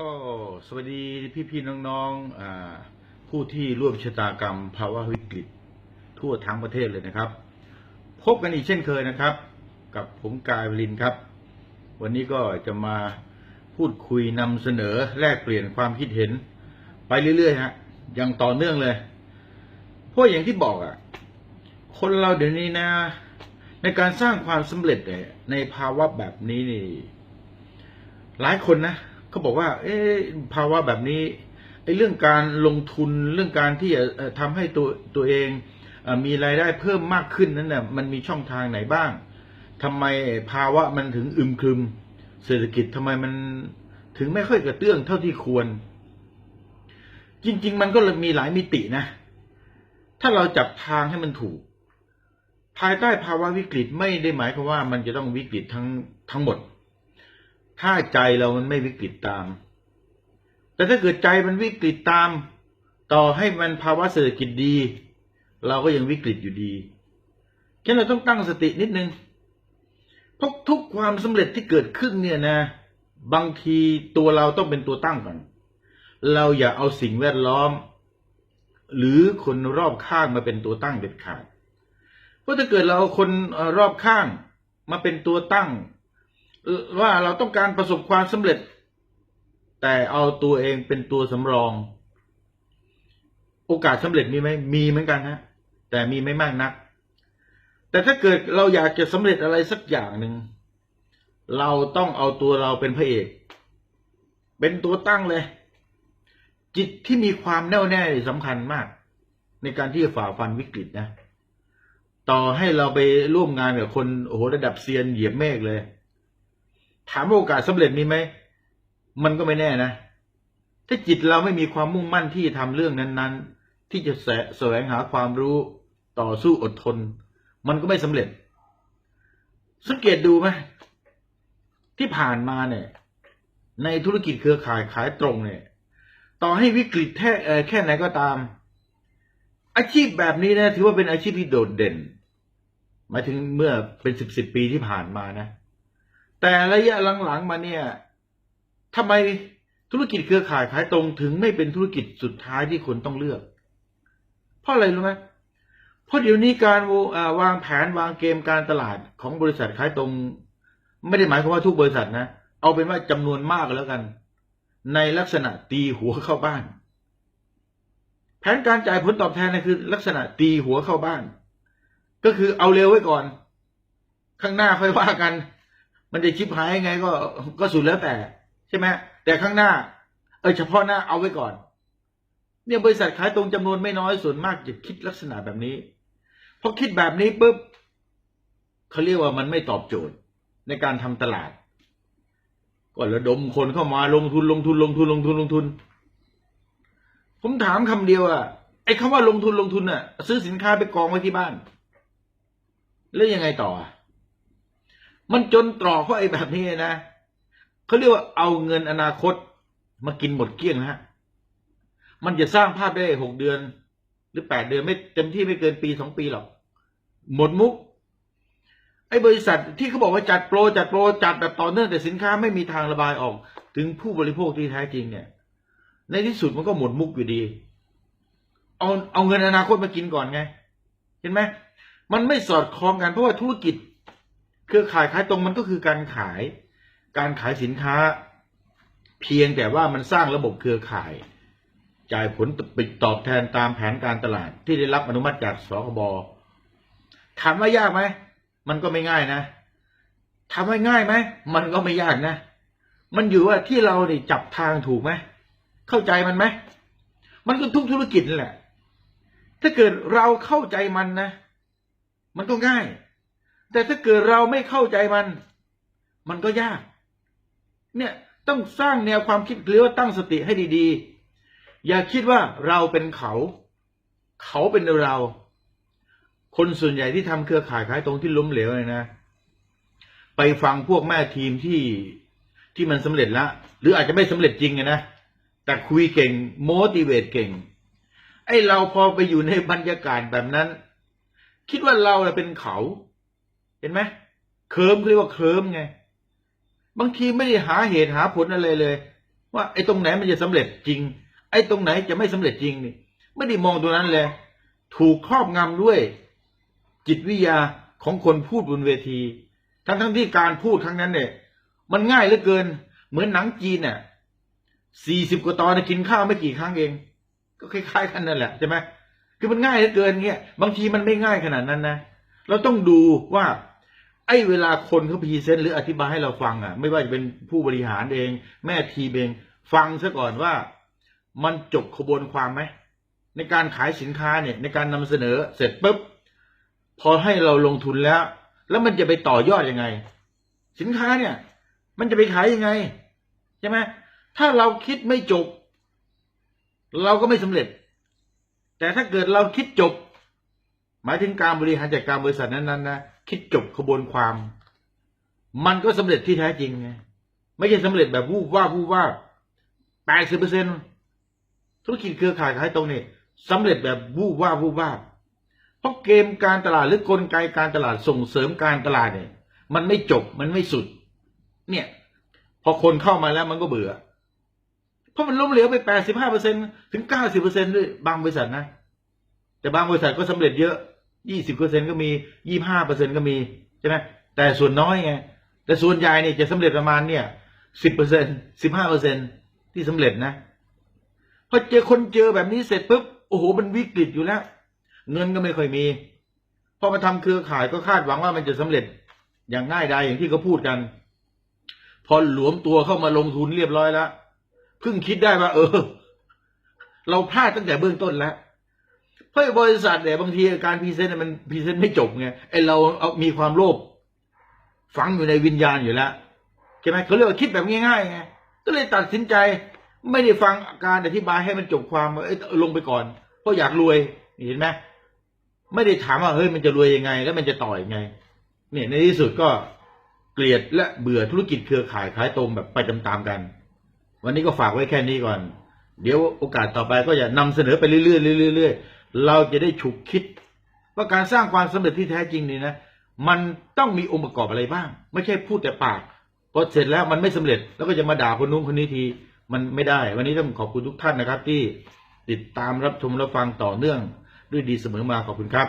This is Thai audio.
ก็สวัสดีพี่ๆน้องๆผู้ที่ร่วมชะตากรรมภาวะวิกฤต ทั่วทั้งประเทศเลยนะครับ พบกันอีกเช่นเคยนะครับ กับผมกายวลินครับ วันนี้ก็จะมาพูดคุยนำเสนอแลกเปลี่ยนความคิดเห็น ไปเรื่อยๆฮะอย่างต่อเนื่องเลยเพราะอย่างที่บอกอะ คนเราเดี๋ยวนี้นะ ในการสร้างความสำเร็จเนี่ยในภาวะแบบนี้นี่ หลายคนนะ เขาบอกว่า เอ๊ภาวะแบบนี้ไอ้เรื่องการลงทุนเรื่องการที่จะทำให้ตัวตัวเองอมีรายได้เพิ่มมากขึ้นนั้นน่ะมันมีช่องทางไหนบ้างทำไมภาวะมันถึงอึมครึม เศรษฐกิจทำไมมันถึงไม่ค่อยกระเตื้องเท่าที่ควร จริง ๆ มันก็มีหลายมิตินะ ถ้าเราจับทางให้มันถูก ภายใต้ภาวะวิกฤตไม่ได้หมายความว่ามันจะต้องวิกฤตทั้งทั้งหมด ถ้าใจเรามันไม่วิกฤตตาม แต่ถ้าเกิดใจมันวิกฤตตาม ต่อให้มันภาวะเศรษฐกิจดี เราก็ยังวิกฤตอยู่ดีฉะนั้นเราต้องตั้งสตินิดนึงเพราะทุกความสำเร็จที่เกิดขึ้นเนี่ยนะ บางทีตัวเราต้องเป็นตัวตั้งก่อน เราอย่าเอาสิ่งแวดล้อม หรือคนรอบข้างมาเป็นตัวตั้งเด็ดขาด เพราะถ้าเกิดเราเอาคนรอบข้างมาเป็นตัวตั้ง ว่าเราต้องการประสบความสำเร็จ แต่เอาตัวเองเป็นตัวสำรอง โอกาสสำเร็จมีไหมมีเหมือนกันฮะ แต่มีไม่มากนัก แต่ถ้าเกิดเราอยากจะสำเร็จอะไรสักอย่างหนึ่ง เราต้องเอาตัวเราเป็นพระเอก เป็นตัวตั้งเลย จิตที่มีความแน่วแน่สำคัญมาก ในการที่จะฝ่าฟันวิกฤตนะ ต่อให้เราไปร่วมงานกับคนโอ้โหระดับเซียนเหยียบเมฆเลย ถามว่าโอกาสสำเร็จมีไหมมันก็ไม่แน่นะ ถ้าจิตเราไม่มีความมุ่งมั่นที่จะทำเรื่องนั้น ๆ ที่จะแสแสวงหาความรู้ต่อสู้อดทน มันก็ไม่สำเร็จ สังเกตดูไหมที่ผ่านมาเนี่ย ในธุรกิจเครือข่ายขายตรงเนี่ย ต่อให้วิกฤตแค่แค่ไหนก็ตาม อาชีพแบบนี้นะ ถือว่าเป็นอาชีพที่โดดเด่นหมายถึงเมื่อเป็นสิบสิบปีที่ผ่านมานะ แต่ระยะหลังๆมาเนี่ยทำไมธุรกิจเครือข่ายขายตรงถึงไม่เป็นธุรกิจสุดท้ายที่คนต้องเลือก เพราะอะไรรู้ไหมเพราะเดี๋ยวนี้การวางแผนวางเกมการตลาดของบริษัทขายตรง ไม่ได้หมายความว่าทุกบริษัทนะ เอาเป็นว่าจำนวนมากแล้วกัน ในลักษณะตีหัวเข้าบ้าน แผนการจ่ายผลตอบแทนนะคือ ลักษณะตีหัวเข้าบ้าน ก็คือเอาเร็วไว้ก่อน ข้างหน้าค่อยว่ากัน มันจะชิบหายยังไงก็ก็สุดแล้วแต่ ใช่ไหมแต่ข้างหน้า เออเฉพาะหน้าเอาไว้ก่อน เนี่ยบริษัทขายตรงจำนวนไม่น้อยส่วนมากจะคิดลักษณะแบบนี้พอคิดแบบนี้ปุ๊บเขาเรียกว่ามันไม่ตอบโจทย์ในการทำตลาดก็ระดมคนเข้ามาลงทุนลงทุนลงทุนลงทุนลงทุน ผมถามคำเดียวอะไอ้คำว่าลงทุนลงทุนน่ะซื้อสินค้าไปกองไว้ที่บ้าน แล้วยังไงต่ออะ มันจนตรอกเพราะไอ้แบบนี้นะเขาเรียกว่าเอาเงินอนาคตมากินหมดเกลี้ยงนะฮะ มันจะสร้างภาพได้หกเดือน หรือแปดเดือนไม่เต็มที่ไม่เกินปีสองปีหรอก หมดมุก ไอ้บริษัทที่เขาบอกว่าจัดโปรจัดโปรจัดแบบต่อเนื่องแต่สินค้าไม่มีทางระบายออก ถึงผู้บริโภคที่แท้จริงเนี่ย ในที่สุดมันก็หมดมุกอยู่ดี เอาเอาเงินอนาคตมากินก่อนไง เห็นไหมมันไม่สอดคล้องกันเพราะว่าธุรกิจ รือข่ายขายตรงมันก็คือการขาย การขายสินค้า เพียงแต่ว่ามันสร้างระบบเครือข่าย จ่ายผลตอบแทนตามแผนการตลาดที่ได้รับอนุมัติจากสคบถามว่ายากไหมมันก็ไม่ง่ายนะถามว่าง่ายไหมมันก็ไม่ยากนะ มันอยู่ว่าที่เราเนี่ยจับทางถูกไหมเข้าใจมันไหมมันก็ทุกธุรกิจแหละ ถ้าเกิดเราเข้าใจมันนะ มันก็ง่าย แต่ถ้าเกิดเราไม่เข้าใจมัน มันก็ยาก เนี่ยต้องสร้างแนวความคิดหรือว่าตั้งสติให้ดีๆ อย่าคิดว่าเราเป็นเขา เขาเป็นเรา คนส่วนใหญ่ที่ทำเครือข่ายขายตรงที่ล้มเหลวเลยนะ ไปฟังพวกแม่ทีมที่ที่มันสำเร็จแล้วหรืออาจจะไม่สำเร็จจริงอะนะแต่คุยเก่งโมดิเวตเก่ง ไอเราพอไปอยู่ในบรรยากาศแบบนั้น คิดว่าเราเป็นเขา ห็นไหมเคลิมเรียกว่าเคลิมไง บางทีไม่ได้หาเหตุหาผลอะไรเลย ว่าไอ้ตรงไหนมันจะสำเร็จจริง ไอ้ตรงไหนจะไม่สำเร็จจริงนี่ไม่ได้มองตรงนั้นเลย ถูกครอบงำด้วย จิตวิทยาของคนพูดบนเวที ทั้งทั้งที่การพูดครั้งนั้นเนี่ย มันง่ายเหลือเกิน เหมือนหนังจีนเนี่ยสี่สิบกว่าตอนกินข้าวไม่กี่ครั้งเอง ก็คล้ายๆกันนั่นแหละใช่ไหมคือมันง่ายเหลือเกินเงี้ยบางทีมันไม่ง่ายขนาดนั้นนะเราต้องดูว่า ไอ้เวลาคนเขาพรีเซนต์หรืออธิบายให้เราฟังอะ ไม่ว่าจะเป็นผู้บริหารเอง แม่ทีมเอง ฟังซะก่อนว่า มันจบขบวนความไหมในการขายสินค้าเนี่ยในการนำเสนอเสร็จปุ๊บพอให้เราลงทุนแล้ว แล้วมันจะไปต่อยอดยังไง สินค้าเนี่ย มันจะไปขายยังไงใช่ไหมถ้าเราคิดไม่จบ เราก็ไม่สำเร็จ แต่ถ้าเกิดเราคิดจบ หมายถึงการบริหารจัดการบริษัทนั้นๆนะ คิดจบขบวนความ มันก็สำเร็จที่แท้จริงไงไม่ใช่สำเร็จแบบวูบว่าวูบว่าแปดสิบเปอร์เซ็นธุรกิจเครือข่ายขายตรงนี่สำเร็จแบบวูบว่าวูบว่าเพราะเกมการตลาดหรือกลไกการตลาดส่งเสริมการตลาดเนี่ย มันไม่จบมันไม่สุด เนี่ย พอคนเข้ามาแล้วมันก็เบื่อ เพราะมันล้มเหลวไปแปดสิบห้าเปอร์เซ็นถึงเก้าสิบเปอร์เซ็นด้วยบางบริษัทนะ แต่บางบริษัทก็สำเร็จเยอะ ยี่สิบเปอร์เซ็นก็มียี่ห้าเปอร์เซ็นก็มีใช่ไหมแต่ส่วนน้อยไงแต่ส่วนใหญ่เนี่ยจะสำเร็จประมาณเนี่ยสิบเปอร์เซ็นสิบห้าเปอร์เซ็นที่สำเร็จนะพอเจอคนเจอแบบนี้เสร็จปุ๊บโอ้โหมันวิกฤตอยู่แล้ว เงินก็ไม่ค่อยมีพอมาทำเครือข่ายก็คาดหวังว่ามันจะสำเร็จอย่างง่ายดายอย่างที่เขาพูดกัน พอหลวมตัวเข้ามาลงทุนเรียบร้อยแล้วเพิ่งคิดได้ว่า เออ เราพลาดตั้งแต่เบื้องต้นแล้ว เพราะบริษัทเนี่ยบางทีการพรีเซนต์มันพรีเซนต์ไม่จบไงไอเราเอามีความโลภฝังอยู่ในวิญญาณอยู่แล้วใช่ไหมเขาเรียกว่าคิดแบบง่ายๆไงก็เลยตัดสินใจไม่ได้ฟังการอธิบายให้มันจบความว่าเอ้ยลงไปก่อน เพราะอยากรวยเห็นไหมไม่ได้ถามว่าเฮ้ยมันจะรวยยังไง แล้วมันจะต่อยังไง เนี่ยในที่สุดก็เกลียดและเบื่อธุรกิจเครือข่ายขายตรงแบบไปตามๆกัน วันนี้ก็ฝากไว้แค่นี้ก่อน เดี๋ยวโอกาสต่อไปก็จะนำเสนอไปเรื่อยๆเรื่อยๆ เราจะได้ฉุกคิดว่าการสร้างความสำเร็จที่แท้จริงนี่นะมันต้องมีองค์ประกอบอะไรบ้าง ไม่ใช่พูดแต่ปากพอเสร็จแล้วมันไม่สำเร็จแล้วก็จะมาด่าคนนู้นคนนี้ทีมันไม่ได้ วันนี้ต้องขอบคุณทุกท่านนะครับ ที่ติดตามรับชมรับฟังต่อเนื่องด้วยดีเสมอมาขอบคุณครับ